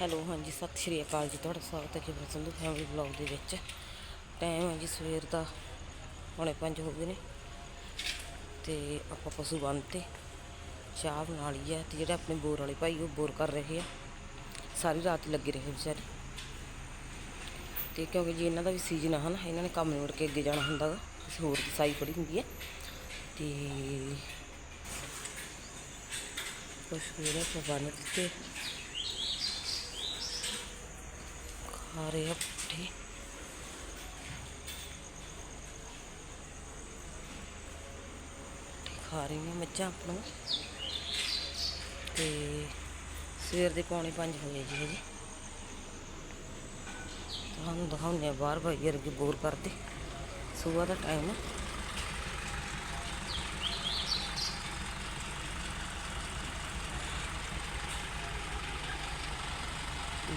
Hello, ਹਾਂਜੀ, ਸਤਿ ਸ਼੍ਰੀ ਅਕਾਲ ਜੀ ਤੁਹਾਡਾ ਸਵਾਗਤ ਹੈ ਜੀ ਸੰਧੂ ਫੈਮਿਲੀ ਬਲੌਗ ਦੇ ਵਿੱਚ। ਟਾਈਮ ਹੈ ਜੀ ਸਵੇਰ ਦਾ, ਹੁਣੇ 5 ਹੋ ਗਏ ਨੇ। ਤੇ ਆਪਾਂ ਪਸ਼ੂ ਬੰਨ੍ਹਤੇ ਚਾਹ ਬਣਾ ਲਈ ਹੈ ਤੇ ਜਿਹੜੇ ਆਪਣੇ ਬੋਰ ਵਾਲੇ ਭਾਈ ਉਹ ਬੋਰ ਕਰ ਰਹੇ ਆ। ਸਾਰੀ ਰਾਤ ਲੱਗੇ ਰਹੇ ਵਿਚਾਰੇ। ਤੇ ਕਿਉਂਕਿ ਜੀ ਇਹਨਾਂ ਦਾ ਵੀ ਸੀਜ਼ਨ ਆ ਹਨਾ, ਇਹਨਾਂ ਨੇ ਕੰਮ ਨਿਬੜ ਕੇ ਅੱਗੇ ਜਾਣਾ ਹੁੰਦਾ ਗਾ ਕਿਸੇ ਹੋਰ ਦੀ ਸਾਈ ਪੜੀ ਹੁੰਦੀ ਹੈ। ਤੇ ਪਸ਼ੂ ਜਿਹੜੇ ਆਪਾਂ ਦਿੱਤੇ। ਖਾ ਰਹੇ ਆ ਪੱਠੇ। ਖਾ ਰਹੀ ਹਾਂ ਮੱਝਾਂ ਆਪਣੀਆਂ। ਤੇ ਸਵੇਰ ਦੇ ਪੌਣੇ 5 ਵਜੇ ਜੀ ਜੀ ਤੁਹਾਨੂੰ ਦਿਖਾਉਂਦੇ ਆ ਬਾਹਰ ਭਾਈ ਅਰਗੇ ਬੋਰ ਕਰਦੇ। ਸਵੇਰ ਦਾ ਟਾਈਮ ਆ।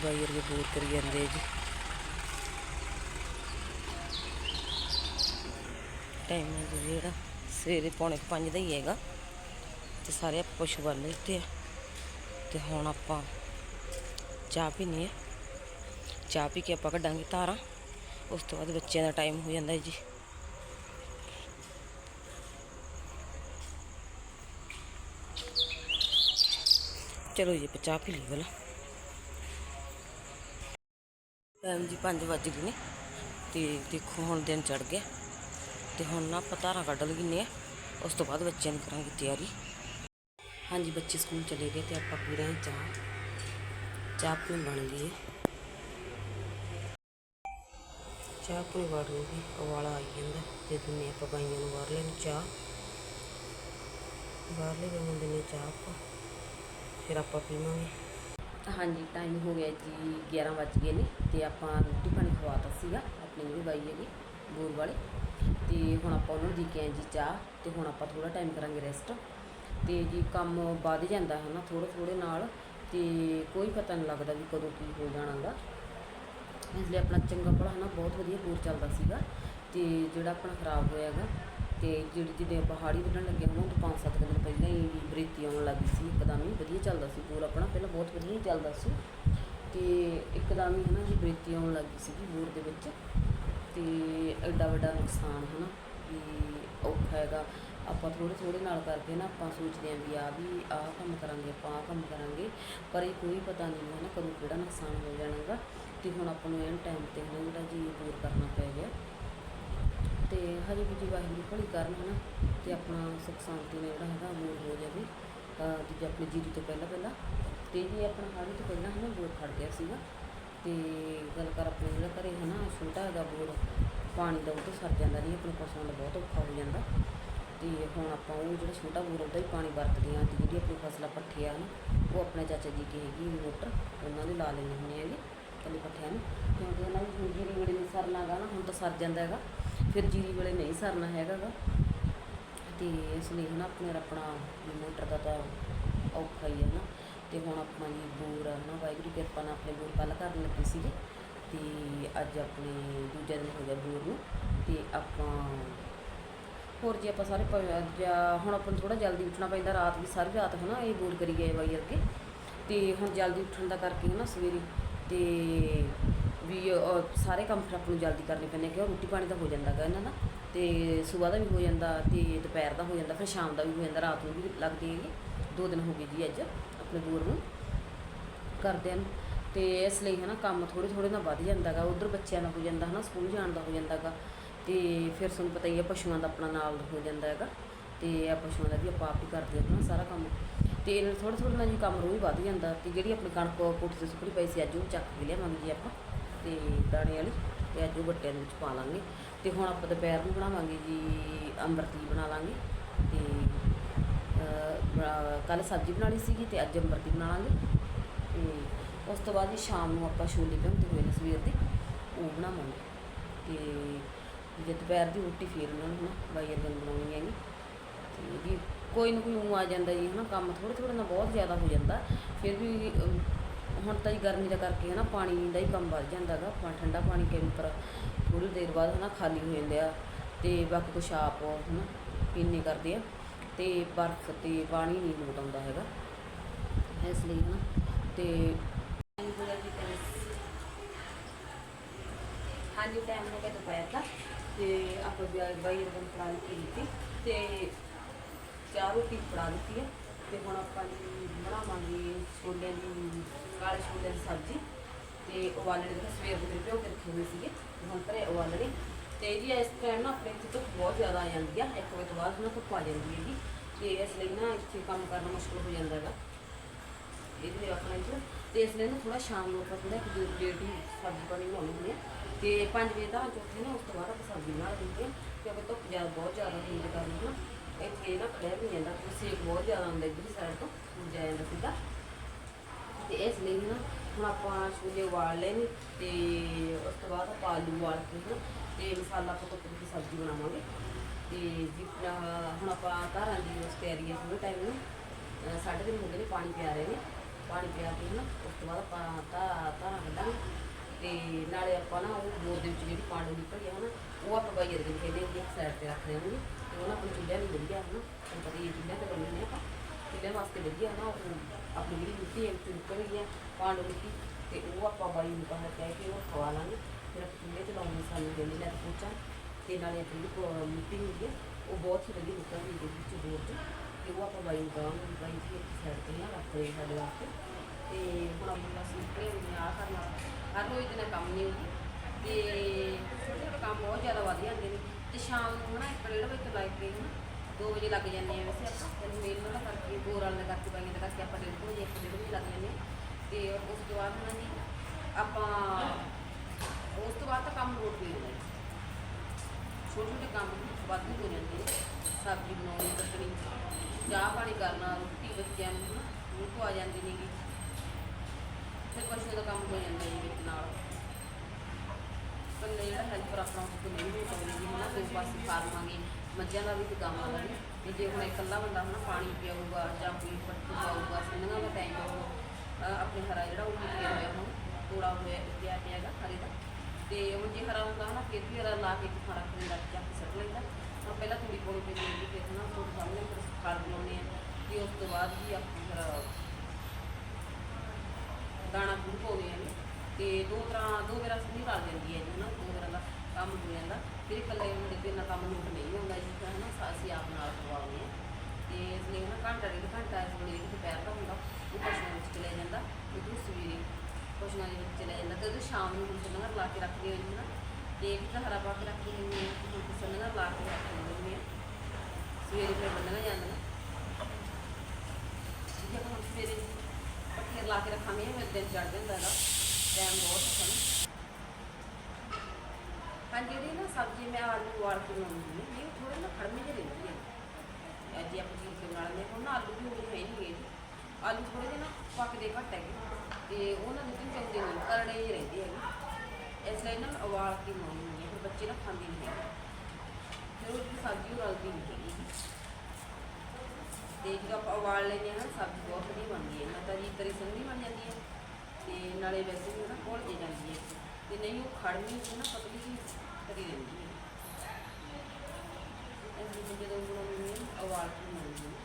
ਬਾਈ ਅਰਗੇ ਬੋਰ ਕਰੀ ਜਾਂਦੇ ਜੀ। ਟਾਈਮ ਹੈ ਜਿਹੜਾ, ਸਵੇਰੇ ਪੌਣੇ 5 ਦਾ ਹੀ ਹੈਗਾ। ਤੇ ਸਾਰੇ ਆਪਾਂ ਪਸ਼ੂ ਬੰਨ ਦਿੱਤੇ ਆ। ਤੇ ਹੁਣ ਆਪਾਂ ਚਾਹ ਪੀਣੀ ਹੈ ਚਾਹ ਪੀ ਕੇ ਆਪਾਂ ਕੱਢਾਂਗੇ ਧਾਰਾਂ। ਉਸ ਤੋਂ ਬਾਅਦ ਬੱਚਿਆਂ ਦਾ ਟਾਈਮ ਹੋ ਜਾਂਦਾ ਜੀ। ਚਲੋ ਜੀ, ਆਪਾਂ ਚਾਹ ਪੀ ਲਈ ਪਹਿਲਾਂ। ਟਾਈਮ ਜੀ 5 ਵੱਜ ਗਏ ਨੇ ਤੇ ਦੇਖੋ ਹੁਣ ਦਿਨ ਚੜ ਗਿਆ ਤੇ ਹੁਣ ਨਾ ਆਪਾਂ ਧਾਰਾਂ ਕੱਢ ਲਈਏ ਆ, ਉਸ ਤੋਂ ਬਾਅਦ ਬੱਚਿਆਂ ਨੂੰ ਕਰਾਂਗੇ ਤਿਆਰੀ। ਹਾਂਜੀ, ਬੱਚੇ ਸਕੂਲ ਚਲੇ ਗਏ ਤੇ ਆਪਾਂ ਪੀ ਰਹੇ ਚਾਹ। ਚਾਹ ਆਪਣੀ ਬਣ ਗਈ ਹੈ। ਚਾਹ ਆਪਣੀ ਵੜ ਗਈ, ਉਬਾਲਾ ਆਈ ਜਾਂਦਾ ਤੇ ਦਿੰਨੇ ਆਪਾਂ ਗਾਈਆਂ ਨੂੰ ਬਾਹਰ ਲੈਣ ਚਾਹ। ਬਾਹਰਲੇ ਬਾਈਆਂ ਨੇ ਚਾਹ ਆਪਾਂ, ਫਿਰ ਆਪਾਂ ਪੀਵਾਂਗੇ। ਹਾਂਜੀ ਟਾਈਮ ਹੋ ਗਿਆ ਜੀ 11 ਵੱਜ ਗਏ ਨੇ ਤੇ ਆਪਾਂ ਰੋਟੀ ਪਾਣੀ ਖਵਾਤਾ ਸੀਗਾ, ਆਪਣੇ ਜਿਹੜੇ ਬਾਈ ਹੈਗੇ, ਬੋਰ ਵਾਲੇ। ਤੇ ਹੁਣ ਆਪਾਂ ਉਹਨਾਂ ਨੂੰ ਦੇ ਕੇ ਆਏ ਜੀ ਚਾਹ ਤੇ ਹੁਣ ਆਪਾਂ ਥੋੜਾ ਟਾਈਮ ਕਰਾਂਗੇ ਰੈਸਟ ਤੇ ਜੀ ਕੰਮ ਵੱਧ ਜਾਂਦਾ ਹੈ ਨਾ ਥੋੜ੍ਹੇ ਥੋੜ੍ਹੇ ਨਾਲ ਤੇ ਕੋਈ ਪਤਾ ਨਹੀਂ ਲੱਗਦਾ ਵੀ ਕਦੋਂ ਕੀ ਹੋ ਜਾਣਾਗਾ। ਇਸ ਲਈ ਆਪਣਾ ਚੰਗਾ ਭਲਾ ਨਾ, ਬਹੁਤ ਵਧੀਆ ਬੋਰ ਚੱਲਦਾ ਸੀਗਾ ਤੇ ਜਿਹੜਾ ਆਪਣਾ ਖਰਾਬ ਹੋਇਆਗਾ ਤੇ ਜਿਹੜੀ ਜਿਹਦੇ ਹਾੜੀ ਵੱਢਣ ਲੱਗੇ ਹੁਣ ਉਹ ਤੋਂ ਪੰਜ ਸੱਤ ਕੁ ਦਿਨ ਪਹਿਲਾਂ ਹੀ ਬਰੇਤੀ ਆਉਣ ਲੱਗੀ ਸੀ, ਇੱਕਦਮ ਹੀ ਵਧੀਆ ਚੱਲਦਾ ਸੀ, ਬੋਰ ਆਪਣਾ ਪਹਿਲਾਂ ਬਹੁਤ ਵਧੀਆ ਚੱਲਦਾ ਸੀ ਤੇ ਇੱਕਦਮ ਹੀ ਹਨਾ ਜੀ ਬਰੇਤੀ ਆਉਣ ਲੱਗੀ ਸੀਗੀ ਬੋਰ ਦੇ ਵਿੱਚ ਤੇ ਐਡਾ ਵੱਡਾ ਨੁਕਸਾਨ ਹਨਾ ਵੀ ਔਖਾ ਹੈਗਾ। ਆਪਾਂ ਥੋੜ੍ਹੇ ਥੋੜ੍ਹੇ ਨਾਲ ਕਰਕੇ ਨਾ, ਆਪਾਂ ਸੋਚਦੇ ਆਂ ਵੀ ਆ ਵੀ ਆਹ ਕੰਮ ਕਰਾਂਗੇ, ਆਪਾਂ ਆਹ ਕੰਮ ਕਰਾਂਗੇ, ਪਰ ਇਹ ਕੋਈ ਪਤਾ ਨਹੀਂ ਹੈ ਨਾ ਕਦੋਂ ਕਿਹੜਾ ਨੁਕਸਾਨ ਹੋ ਜਾਣਾਗਾ ਤੇ ਹੁਣ ਆਪਾਂ ਨੂੰ ਇਹ ਟਾਈਮ ਤੇ ਹਨਾ ਜਿਹੜਾ ਜੀ ਤੇ ਹਜੇ ਵੀ ਜੀ ਵਾਹਿਗੁਰੂ ਭਲੀ ਕਰਨ ਹੈ ਨਾ ਤੇ ਆਪਣਾ ਸੁਖ ਸ਼ਾਂਤੀ ਨਾਲ ਜਿਹੜਾ ਹੈਗਾ ਮੂਲ ਹੋ ਜਾਵੇ, ਤਾਂ ਦੂਜੇ ਆਪਣੀ ਜੀਰੀ ਤੋਂ ਪਹਿਲਾਂ ਪਹਿਲਾਂ। ਤੇ ਜੀ ਆਪਣਾ ਹਾੜੀ ਤੋਂ ਪਹਿਲਾਂ ਹੈ ਨਾ ਬੋਰ ਖੜ ਗਿਆ ਸੀਗਾ। ਤੇ ਗੱਲ ਕਰ ਆਪਣੇ ਜਿਹੜਾ ਘਰੇ ਨਾ ਛੋਟਾ ਹੈਗਾ ਬੋਰ ਪਾਣੀ ਦਾ ਉਹ ਤੋਂ ਸਰ ਜਾਂਦਾ ਨਹੀਂ, ਆਪਣੇ ਪਸ਼ੂਆਂ ਦਾ ਬਹੁਤ ਔਖਾ ਹੋ ਜਾਂਦਾ। ਤੇ ਹੁਣ ਆਪਾਂ ਉਹ ਜਿਹੜਾ ਛੋਟਾ ਬੋਰ ਉਹਦਾ ਹੀ ਪਾਣੀ ਵਰਤਦੇ ਹਾਂ ਤੇ ਜਿਹੜੀ ਆਪਣੀ ਫਸਲਾਂ ਪੱਠੇ ਆ ਨਾ ਉਹ ਆਪਣੇ ਚਾਚਾ ਜੀ ਦੀ ਹੈਗੀ ਮੋਟਰ, ਉਹਨਾਂ ਦੇ ਲਾ ਲੈਂਦੇ ਹੁੰਦੇ ਹੈਗੇ, ਕੱਲੀ ਪੱਠਿਆਂ ਨੂੰ। ਕਿਉਂਕਿ ਉਹਨਾਂ ਦੀ ਜੀਰੀ ਵੇਲੇ ਨਹੀਂ ਸਰਨਾ ਗਾ ਨਾ ਹੁਣ ਤਾਂ ਸਰ ਜਾਂਦਾ ਹੈਗਾ। ਫਿਰ ਜੀਰੀ ਵੇਲੇ ਨਹੀਂ ਸਰਨਾ ਹੈਗਾ ਗਾ ਤੇ ਇਸ ਲਈ ਹੁਣ ਆਪਣੇ ਆਪਣਾ ਵੀ ਮੋਟਰ ਦਾ ਤਾਂ ਔਖਾ ਹੀ ਹੈ ਨਾ ਤੇ ਹੁਣ ਆਪਾਂ ਜੀ ਬੋਰ ਆ ਨਾ ਵਾਹਿਗੁਰੂ ਕਿਰਪਾ ਨਾਲ ਆਪਣੇ ਬੋਰ ਕੱਲ੍ਹ ਕਰਨ ਲੱਗੇ ਸੀਗੇ। ਤੇ ਅੱਜ ਆਪਣੇ ਦੂਜਾ ਦਿਨ ਹੋ ਗਿਆ ਬੋਰ ਨੂੰ। ਤੇ ਆਪਾਂ ਹੋਰ ਜੇ ਆਪਾਂ ਸਾਰੇ ਜਾਂ ਹੁਣ ਆਪਾਂ ਨੂੰ ਥੋੜਾ ਜਲਦੀ ਉੱਠਣਾ ਪੈਂਦਾ, ਰਾਤ ਵੀ ਸਾਰੀ ਰਾਤ ਹਨਾ ਇਹ ਬੋਰ ਕਰੀ ਗਏ ਬਾਈ ਅੱਗੇ। ਤੇ ਹੁਣ ਜਲਦੀ ਉੱਠਣ ਦਾ ਕਰਕੇ ਹਨਾ ਸਵੇਰੇ। ਤੇ ਵੀ ਅਹ, ਸਾਰੇ ਕੰਮ ਫਿਰ ਆਪਾਂ ਨੂੰ ਜਲਦੀ ਕਰਨੇ ਪੈਂਦੇ ਕਿਉਂ ਰੋਟੀ ਪਾਣੀ ਤਾਂ ਹੋ ਜਾਂਦਾ ਗਾ ਇਹਨਾਂ ਦਾ। ਤੇ ਸਵੇਰ ਦਾ ਵੀ ਹੋ ਜਾਂਦਾ ਤੇ ਦੁਪਹਿਰ ਦਾ ਹੋ ਜਾਂਦਾ ਫਿਰ ਸ਼ਾਮ ਦਾ ਵੀ ਹੋ ਜਾਂਦਾ ਰਾਤ ਨੂੰ ਵੀ ਲੱਗਦੀ ਹੈਗੀ। ਦੋ ਦਿਨ ਹੋ ਗਏ ਜੀ ਅੱਜ ਆਪਣੇ ਬੋਰ ਨੂੰ ਕਰਦਿਆਂ ਨੂੰ। ਤੇ ਇਸ ਲਈ ਹਨਾ ਕੰਮ ਥੋੜੇ ਥੋੜੇ ਨਾਲ ਵੱਧ ਜਾਂਦਾ ਗਾ ਉਧਰ ਬੱਚਿਆਂ ਦਾ ਹੋ ਜਾਂਦਾ ਹਨਾ ਸਕੂਲ ਜਾਣ ਦਾ ਹੋ ਜਾਂਦਾ ਗਾ। ਤੇ ਫਿਰ ਤੁਹਾਨੂੰ ਪਤਾ ਹੀ ਹੈ ਪਸ਼ੂਆਂ ਦਾ ਆਪਣਾ ਨਾਲ ਹੋ ਜਾਂਦਾ ਹੈਗਾ। ਤੇ ਆ ਪਸ਼ੂਆਂ ਦਾ ਵੀ ਆਪਾਂ ਆਪ ਹੀ ਕਰਦੇ ਹਾਂ ਹਨਾ ਸਾਰਾ ਕੰਮ। ਤੇ ਇਹਨਾਂ ਥੋੜਾ ਥੋੜਾ ਨਾਲ ਜੀ ਕੰਮ ਰੋਜ਼ ਵੱਧ ਜਾਂਦਾ। ਤੇ ਜਿਹੜੀ ਆਪਣੀ ਕਣਕ ਕੋਠੀ ਤੇ ਸੁੱਕੜੀ ਪਈ ਸੀ ਅੱਜ ਉਹ ਚੱਕ ਕੇ ਲਿਆਵਾਂਗੇ ਜੀ ਆਪਾਂ। ਤੇ ਦਾਣੇ ਵਾਲੀ ਤੇ ਅੱਜ ਉਹ ਗੱਟਿਆਂ ਦੇ ਵਿੱਚ ਪਾ ਲਾਂਗੇ। ਤੇ ਹੁਣ ਆਪਾਂ ਦੁਪਹਿਰ ਨੂੰ ਬਣਾਵਾਂਗੇ ਜੀ ਅੰਮ੍ਰਿਤੀ ਬਣਾ ਲਾਂਗੇ। ਤੇ ਕੱਲ ਸਬਜ਼ੀ ਬਣਾ ਸੀਗੀ ਤੇ ਅੱਜ ਅੰਮ੍ਰਿਤੀ ਬਣਾ ਲਾਂਗੇ। ਤੇ ਉਸ ਤੋਂ ਬਾਅਦ ਜੀ ਸ਼ਾਮ ਨੂੰ ਆਪਾਂ ਛੋਲੇ ਭਿਉਂਤੇ ਹੋਏ ਨੇ ਸਵੇਰ ਦੇ, ਉਹ ਬਣਾਵਾਂਗੇ। ਤੇ ਜੇ ਦੁਪਹਿਰ ਦੀ ਰੋਟੀ ਫੇਰ ਉਹਨਾਂ ਨੂੰ ਨਾ ਬਾਈ ਅਰਗਨ ਬਣਾਉਣੀ ਹੈਗੀ ਤੇ ਜੀ ਕੋਈ ਨਾ ਕੋਈ ਊਂ ਆ ਜਾਂਦਾ ਜੀ, ਹਨਾ, ਕੰਮ ਥੋੜ੍ਹੇ ਥੋੜ੍ਹੇ ਨਾ ਬਹੁਤ ਜ਼ਿਆਦਾ ਹੋ ਜਾਂਦਾ। ਫਿਰ ਵੀ ਹੁਣ ਤਾਂ ਜੀ ਗਰਮੀ ਦਾ ਕਰਕੇ ਹਨਾ ਪਾਣੀ ਦਾ ਹੀ ਕੰਮ ਵੱਧ ਜਾਂਦਾ ਹੈਗਾ ਆਪਾਂ ਠੰਡਾ ਪਾਣੀ ਕੈਂਪਰ ਥੋੜੀ ਦੇਰ ਬਾਅਦ ਹਨਾ ਖਾਲੀ ਹੋ ਜਾਂਦੇ ਆ ਤੇ ਬਾਕੀ ਕੁਛ ਆਪ ਹਨਾ ਪੀਣੇ ਕਰਦੇ ਆ ਤੇ ਬਰਫ਼ ਤੇ ਪਾਣੀ ਨਹੀਂ ਲੋਟ ਆਉਂਦਾ ਹੈਗਾ। ਇਸ ਲਈ ਨਾ ਤੇ ਹਾਂਜੀ ਟਾਈਮ ਹੋ ਗਿਆ ਦੁਪਹਿਰ ਦਾ ਤੇ ਆਪਾਂ ਬਾਈ ਰਕਮ ਫੜਾ ਦਿੱਤੀ ਤੇ ਚਾਹ ਰੋਟੀ ਫੜਾ ਦਿੱਤੀ ਹੈ ਤੇ ਹੁਣ ਆਪਾਂ ਬਣਾਵਾਂਗੇ ਛੋਲਿਆਂ ਦੀ ਕਾਲੇ ਛੋਲਿਆਂ ਦੀ ਸਬਜ਼ੀ ਤੇ ਉਬਾਲਣੇ ਦੇ ਸਵੇਰ ਦੇ ਭਿਓ ਕੇ ਰੱਖੇ ਹੋਏ ਸੀਗੇ, ਤੇ ਹੁਣ ਘਰੇ ਉਬਾਲਣੇ। ਤੇ ਜੀ, ਇਸ ਟਾਈਮ ਨਾ ਆਪਣੇ ਇੱਥੇ ਧੁੱਪ ਬਹੁਤ ਜ਼ਿਆਦਾ ਆ ਜਾਂਦੀ ਆ। ਇੱਕ ਵਜੇ ਤੋਂ ਬਾਅਦ ਨਾ ਧੁੱਪ ਆ ਜਾਂਦੀ ਹੈ ਜੀ। ਤੇ ਇਸ ਲਈ ਨਾ ਇੱਥੇ ਕੰਮ ਕਰਨਾ ਮੁਸ਼ਕਲ ਹੋ ਜਾਂਦਾ ਹੈਗਾ। ਇਹਦੇ ਆਪਣਾ ਇੱਧਰ ਤੇ ਇਸ ਲਈ ਨਾ ਥੋੜਾ ਸ਼ਾਮ ਨੂੰ ਆਪਾਂ ਥੋੜਾ ਕਿ ਲੇਟ ਹੀ ਸਬਜ਼ੀ ਪਾਣੀ ਬਣਾਉਣੀ ਹੁੰਦੀ ਹੈ ਤੇ 5 ਵਜੇ ਦਾ ਚੌਥੇ ਨਾ ਉਸ ਤੋਂ ਬਾਅਦ ਆਪਾਂ ਸਬਜ਼ੀ ਬਣਾ ਦਿੰਦੇ ਹਾਂ ਕਿਉਂਕਿ ਧੁੱਪ ਜ਼ਿਆਦਾ ਬਹੁਤ ਜ਼ਿਆਦਾ ਹੁੰਦੀ ਕਰਨੀ ਨਾ। ਇੱਥੇ ਨਾ ਖੜਿਆ ਵੀ ਨਹੀਂ ਜਾਂਦਾ। ਸੇਕ ਬਹੁਤ ਜ਼ਿਆਦਾ ਹੁੰਦਾ ਇੱਧਰ ਸਾਈਡ ਤੋਂ। ਜਾ ਜਾਂਦਾ ਸਿੱਧਾ। ਤੇ ਇਸ ਲਈ ਨਾ ਹੁਣ ਆਪਾਂ ਛੋਲੇ ਉਬਾਲ ਲਏ ਨੇ ਤੇ ਉਸ ਤੋਂ ਬਾਅਦ ਆਪਾਂ ਆਲੂ ਉਬਾਲ ਕੇ ਨਾ ਤੇ ਮਸਾਲਾ ਆਪਾਂ ਕੁੱਟ ਕੇ ਸਬਜ਼ੀ ਬਣਾਵਾਂਗੇ। ਤੇ ਜੀ, ਅਹ ਹੁਣ ਆਪਾਂ ਘਰਾਂ ਦੀ ਉਸ ਤਿਆਰੀ ਹੈ ਥੋੜੇ ਟਾਈਮ ਨੂੰ। ਅਹ ਸਾਢੇ ਤਿੰਨ ਹੋ ਗਏ ਨੇ ਪਾਣੀ ਪਿਆ ਰਹੇ ਨੇ। ਪਾਣੀ ਪਿਆ ਕੇ ਨਾ ਉਸ ਤੋਂ ਬਾਅਦ ਆਪਾਂ ਤਾਂ ਧਾਰਾਂ ਕੱਢਾਂਗੇ। ਤੇ ਨਾਲੇ ਆਪਾਂ ਨਾ ਉਹ ਬੋਰ ਦੇ ਵਿੱਚ ਜਿਹੜੀ ਪਾਣੀ ਨਿਕਲ ਗਿਆ ਹਨਾ ਉਹ ਆਪਾਂ ਬਾਈ ਦੇ ਖੇਦੇ ਇੱਕ ਸਾਈਡ ਤੇ ਰੱਖ ਦੇਵਾਂਗੇ ਤੇ ਉਹਨਾਂ ਆਪਣੇ ਚੁੱਲ੍ਹਿਆਂ ਵੀ ਵਧੀਆ ਹਨਾ ਤੁਹਾਨੂੰ ਪਤਾ ਹੀ ਹੈ ਚੁੱਲ੍ਹਿਆਂ ਤੇ ਬਣਾਉਂਦੇ ਨੇ ਆਪਾਂ। ਚੁੱਲ੍ਹੇ ਵਾਸਤੇ ਵਧੀਆ ਨਾ, ਉਹ ਆਪਣੀ ਜਿਹੜੀ ਮਿੱਟੀ ਹੈ ਵਿੱਚੋਂ ਨਿਕਲ ਗਈ ਹੈ ਪਾਂਡ ਮਿੱਟੀ, ਤੇ ਉਹ ਆਪਾਂ ਬਾਈ ਨੂੰ ਕਹਾ ਕਹਿ ਕੇ ਉਹ ਖਵਾ ਲਾਂਗੇ। ਫਿਰ ਆਪਾਂ ਚੁੱਲ੍ਹੇ ਤੇ ਸਾਨੂੰ ਦੇਣੀ ਲੈ ਪੋਚਾ ਤੇ ਨਾਲੇ ਆਪਣੀ ਜਿਹੜੀ ਮਿੱਟੀ ਹੁੰਦੀ ਹੈ, ਉਹ ਬਹੁਤ ਹੀ ਵਧੀਆ ਨਿਕਲਦੀ ਹੈ ਵਿੱਚ ਬੋਰ ਚ। ਤੇ ਉਹ ਆਪਾਂ ਬਾਈ ਨੂੰ ਕਹਾਂਗੇ ਬਾਈ ਜੀ ਇੱਕ ਸਾਈਡ ਤੇ ਨਾ ਰੱਖ ਦੇ ਸਾਡੇ ਵਾਸਤੇ। ਤੇ ਹੁਣ ਆਪਾਂ ਬਸ ਨਿਕਲੇ ਹੋਏ ਆ ਕਰਨਾ। ਹਰ ਰੋਜ਼ ਦਿਨ ਕੰਮ ਨਹੀਂ ਹੁੰਦੀ। ਤੇ ਛੋਟੇ ਛੋਟੇ ਕੰਮ ਬਹੁਤ ਜ਼ਿਆਦਾ ਵਧੀਆ ਹੁੰਦੇ ਨੇ। ਤੇ ਸ਼ਾਮ ਨੂੰ ਨਾ ਇੱਕ ਡੇਢ ਵਜੇ ਤੋਂ ਲੱਗ ਕੇ ਨਾ 2 ਵਜੇ ਲੱਗ ਜਾਂਦੇ ਆ ਵੈਸੇ ਆਪਾਂ ਤੇ ਮੇਲ ਨਾਲ ਕਰਕੇ ਬੋਰ ਵਾਲੇ ਦਾ ਕਰਕੇ ਬਾਈਆਂ ਦਾ ਕਰਕੇ ਆਪਾਂ ਡੇਢ ਵਜੇ ਇੱਕ ਡੇਢ ਵਜੇ ਲੱਗ ਜਾਂਦੇ ਆ। ਤੇ ਉਸ ਤੋਂ ਬਾਅਦ ਨਾ ਜੀ ਆਪਾਂ, ਉਸ ਤੋਂ ਬਾਅਦ ਤਾਂ ਕੰਮ ਰੋਟ ਨਹੀਂ ਹੁੰਦਾ ਛੋਟੇ ਛੋਟੇ ਕੰਮ ਵਾਧੂ ਹੋ ਜਾਂਦੇ ਨੇ ਸਬਜ਼ੀ ਬਣਾਉਣੀ, ਕੱਟਣੀ, ਚਾਹ ਪਾਣੀ ਕਰਨਾ, ਰੋਟੀ ਬੱਚਿਆਂ ਨੂੰ ਨਾ ਉਹ ਤੋਂ ਆ ਜਾਂਦੀ ਨੇਗੀ ਫਿਰ ਪਸ਼ੂ ਦਾ ਕੰਮ ਹੋ ਜਾਂਦਾ ਜੀ ਵਿੱਚ ਨਾਲ। ਕੱਲੇ ਜਿਹੜਾ ਹੈਲਪਰ ਆਪਣਾ ਉਸ ਤੋਂ ਨਹੀਂ ਹੋ ਸਕਦੀ ਜੀ, ਹਨਾ, ਦੋ ਪਾਸੇ ਫਾਰਮਾਂਗੇ ਮੱਝਾਂ ਦਾ ਵੀ ਤੇ ਗਾਵਾਂ ਦਾ ਵੀ ਜੇ ਹੁਣ ਇਕੱਲਾ ਬੰਦਾ ਹਨਾ ਪਾਣੀ ਪਿਆਊਗਾ ਜਾਂ ਕੋਈ ਪੱਟੂ ਪਾਊਗਾ ਸੰਨਾਂ ਦਾ ਟਾਈਮ ਉਹ ਆਪਣੇ ਹਰਾ ਜਿਹੜਾ ਉਹ ਪਿਆ ਹੋਇਆ ਹੁਣ, ਤੋੜਾ ਹੋਇਆ ਪਿਆ ਪਿਆਗਾ ਹਰੇ ਦਾ। ਤੇ ਹੁਣ ਜੇ ਹਰਾ ਹੁੰਦਾ ਹਨਾ, ਫਿਰ ਵੀ ਹਰਾ ਲਾ ਕੇ ਇੱਕ ਥਾਂ ਰੱਖ ਦਿੰਦਾ ਜਾਂ ਕੇ ਸੱਟ ਲੈਂਦਾ। ਤਾਂ ਪਹਿਲਾਂ ਥੋੜੀ ਕੋਲ ਤੇ ਦੇ ਫਿਰ ਹਨਾ ਤੁਹਾਡੇ ਸਾਹਮਣੇ ਫਿਰ ਖਾਦ ਬਣਾਉਂਦੇ ਆ ਤੇ ਉਸ ਤੋਂ ਬਾਅਦ ਵੀ ਆਪਾਂ ਫਿਰ ਦਾਣਾ ਗੁੜ ਪਾਉਂਦੇ ਆ ਤੇ ਦੋ ਤਰ੍ਹਾਂ, ਦੋ ਮੇਰਾ ਨਹੀਂ ਰਲ ਜਾਂਦੀ ਹੈ ਜੀ ਨਾ ਦੋ ਵੇਰਾ ਦਾ ਕੰਮ ਹੋ ਜਾਂਦਾ ਫਿਰ ਇਕੱਲੇ ਮੁੰਡੇ ਤੇ ਇੰਨਾ ਕੰਮ ਨੂੰ ਨਹੀਂ ਹੁੰਦਾ ਜੀ ਤਾਂ ਹਨਾ ਸਾ- ਅਸੀਂ ਆਪ ਨਾਲ ਕਰਵਾਉਂਦੇ ਆ ਤੇ ਇਸ ਲਈ ਨਾ ਘੰਟਾ ਡੇਢ ਘੰਟਾ ਇਸ ਵੇਲੇ ਜਿਹੜਾ ਦੁਪਹਿਰ ਦਾ ਹੁੰਦਾ ਉਹ ਪਸ਼ੂਆਂ ਵਿੱਚ ਚਲੇ ਜਾਂਦਾ ਉਦੋਂ ਸਵੇਰੇ ਪਸ਼ੂਆਂ ਦੇ ਵਿੱਚ ਸ਼ਾਮ ਨੂੰ ਹੁਣ ਸੰਨ੍ਹਰ ਲਾ ਕੇ ਰੱਖਦੇ ਹੋਏ ਨਾ। ਤੇ ਇੱਕ ਤਾਂ ਹਰਾ ਪਾ ਕੇ ਰੱਖਦੇ ਹੁੰਦੇ ਆ ਹੁਣ ਸੰਨ੍ਹਰ ਲਾ ਕੇ ਰੱਖ ਦਿੰਦੇ ਆ। ਸਵੇਰੇ ਫਿਰ ਬੰਨਣਾ ਜਾਂਦਾ। ਜੇ ਹੁਣ ਸਵੇਰੇ ਪੱਠੇ ਲਾ ਕੇ ਰੱਖਾਂਗੇ, ਫਿਰ ਦਿਨ ਚੜ ਜਾਂਦਾ ਹੈਗਾ ਟਾਈਮ ਬਹੁਤ ਹੈ ਹਾਂ ਜਿਹੜੀ ਨਾ ਸਬਜ਼ੀ ਮੈਂ ਆਲੂ ਉਬਾਲ ਕੇ ਬਣਾਉਂਦੀ ਹਾਂ ਇਹ ਥੋੜੇ ਨਾ ਖੜਮੇ ਜਿਹੇ ਰਹਿੰਦੀ ਹੈ ਅੱਜ ਆਪਾਂ ਚੀਜ਼ ਦੇ ਨਾਲ ਨੇ, ਹੁਣ ਆਲੂ ਵੀ ਉਵੇਂ ਹੈ ਨਹੀਂ ਆਲੂ ਥੋੜੇ ਜਿਹੇ ਨਾ ਪੱਕਦੇ ਘੱਟ ਹੈਗੇ। ਤੇ ਉਹਨਾਂ ਦੇ ਕਿੰਨੇ ਚੰਗੇ ਨਹੀਂ ਕਰੜੇ ਜਿਹੇ ਰਹਿੰਦੇ ਹੈਗੇ ਇਸ ਲਈ ਨਾ ਮੈਂ ਉਬਾਲ ਕੇ ਬਣਾਉਂਦੀ ਹੈ ਫਿਰ ਬੱਚੇ ਨਾ ਖਾਂਦੇ ਨਹੀਂ ਹੈਗੇ। ਫਿਰ ਉਹਦੀ ਸਬਜ਼ੀ ਉਹ ਰਲਦੀ ਨਹੀਂ ਹੈਗੀ ਤੇ ਜਦੋਂ ਆਪਾਂ ਉਬਾਲ ਲੈਂਦੇ ਹਾਂ ਨਾ, ਸਬਜ਼ੀ ਬਹੁਤ ਵਧੀਆ ਬਣਦੀ ਹੈ ਨਾ ਤਾਂ ਜੀ ਤਰੀ ਸੰਘਣੀ ਬਣ ਜਾਂਦੀ ਹੈ ਤੇ ਨਾਲੇ ਵੈਸੇ ਵੀ ਨਾ ਘੁਲ ਕੇ ਜਾਂਦੀ ਹੈ ਤੇ ਨਹੀਂ, ਉਹ ਖੜਨੀ ਸੀ ਨਾ ਪਤਲੀ ਜੀ ਤਰੀ ਰਹਿੰਦੀ ਹੈ ਇਸ ਲਈ ਜਦੋਂ ਬਣਾਉਂਦੀ ਹਾਂ ਉਬਾਲ ਕੇ ਬਣਾਉਂਦੀ ਹਾਂ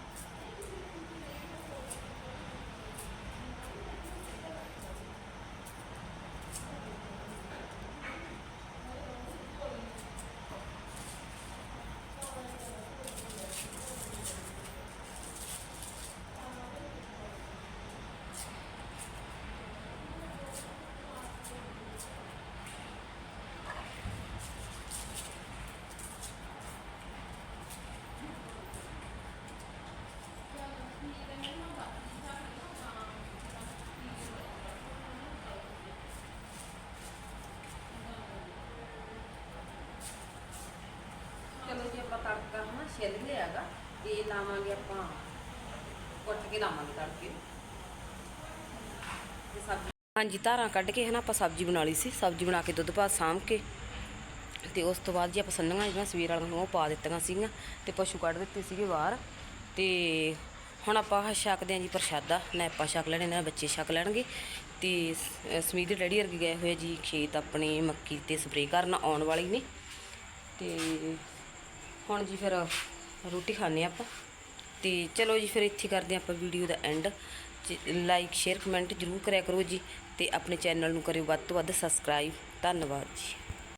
ਚਲੋ ਜੀ ਆਪਾਂ ਤੜਕਾ ਹਨਾ ਛਿੱਲ ਤੇ ਲਾਵਾਂਗੇ ਆਪਾਂ, ਕੁੱਟ ਕੇ ਲਾਵਾਂਗੇ ਤੜਕੇ। ਤੇ ਸਬਜ਼ੀ ਹਾਂਜੀ, ਧਾਰਾਂ ਕੱਢ ਕੇ ਹਨਾ ਆਪਾਂ ਸਬਜ਼ੀ ਬਣਾ ਲਈ ਸੀ। ਸਬਜ਼ੀ ਬਣਾ ਕੇ ਦੁੱਧ ਭਾਤ ਸਾਂਭ ਕੇ। ਤੇ ਉਸ ਤੋਂ ਬਾਅਦ ਜੀ ਆਪਾਂ ਸੰਨੀਆਂ ਜਿਹੜੀਆਂ ਸਵੇਰ ਵਾਲੀਆਂ ਨੂੰ ਉਹ ਪਾ ਦਿੱਤੀਆਂ ਸੀਗੀਆਂ। ਤੇ ਪਸ਼ੂ ਕੱਢ ਦਿੱਤੇ ਸੀਗੇ ਬਾਹਰ। ਤੇ ਹੁਣ ਆਪਾਂ ਛਕਦੇ ਹਾਂ ਜੀ ਪ੍ਰਸ਼ਾਦਾ। ਨਾ ਆਪਾਂ ਛਕ ਲੈਣੇ, ਨਾ ਬੱਚੇ ਛਕ ਲੈਣਗੇ। ਤੇ ਸ- ਦੇ ਡੈਡੀ ਵਰਗੇ ਗਏ ਹੋਏ ਜੀ। ਖੇਤ ਆਪਣੇ ਮੱਕੀ ਤੇ ਸਪਰੇਅ ਕਰਨ ਆਉਣ ਵਾਲੀ ਨੇ। ਤੇ ਹੁਣ ਜੀ ਫਿਰ ਰੋਟੀ ਖਾਣੇ ਆਪਾਂ। ਤੇ ਚਲੋ ਜੀ ਫਿਰ ਇੱਥੇ ਕਰਦੇ ਹਾਂ ਆਪਾਂ ਵੀਡੀਓ ਦਾ ਐਂਡ ਲਾਈਕ ਸ਼ੇਅਰ ਕਮੈਂਟ ਜਰੂਰ ਕਰਿਆ ਕਰੋ ਜੀ ਤੇ ਆਪਣੇ ਚੈਨਲ ਨੂੰ ਕਰਿਓ ਵੱਧ ਤੋਂ ਵੱਧ ਸਬਸਕ੍ਰਾਈਬ ਧੰਨਵਾਦ ਜੀ।